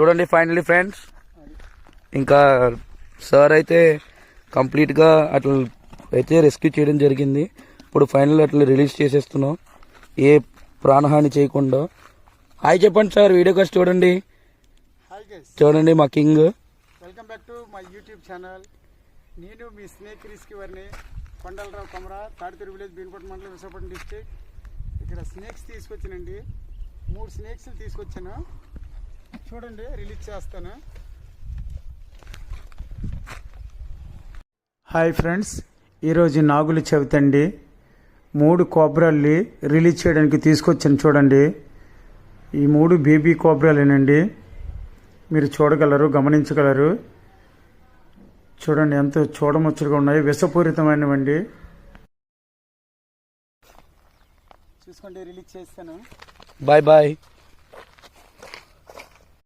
చూడండి finally friends. ఇంకా sir అయితే కంప్లీట్గా అట్లా అయితే రెస్క్యూ చేయడం జరిగింది. ఇప్పుడు ఫైనల్ అట్లా రిలీజ్ చేసేస్తున్నాం. ఏ ప్రాణహాని చేయకుండా. హాయ్ చెప్పండి సార్ వీడియో కాస్ట్ చూడండి. చూడండి మా king. Welcome back to my YouTube channel. నేను మీ స్నేక్ రిస్క్యూవర్ని కొండలరావు కొమరా తాడితూరు విలేజ్ బీన్కోట మండలం విశాఖపట్నం డిస్టిక్ ఇక్కడ స్నేక్స్ తీసుకొచ్చానండి. మూడు స్నేక్స్ తీసుకొచ్చాను. చూడండి రిలీజ్ చేస్తాను. హాయ్ ఫ్రెండ్స్ ఈరోజు నాగుల చవితి అండి మూడు కోబ్రాల్ని రిలీజ్ చేయడానికి తీసుకొచ్చాను చూడండి. ఈ మూడు బేబీ కోబ్రాలేనండి. మీరు చూడగలరు గమనించగలరు. చూడండి ఎంతో చూడముచ్చలుగా ఉన్నాయి విషపూరితమైనవండి. చూసుకోండి రిలీజ్ చేస్తాను. Bye bye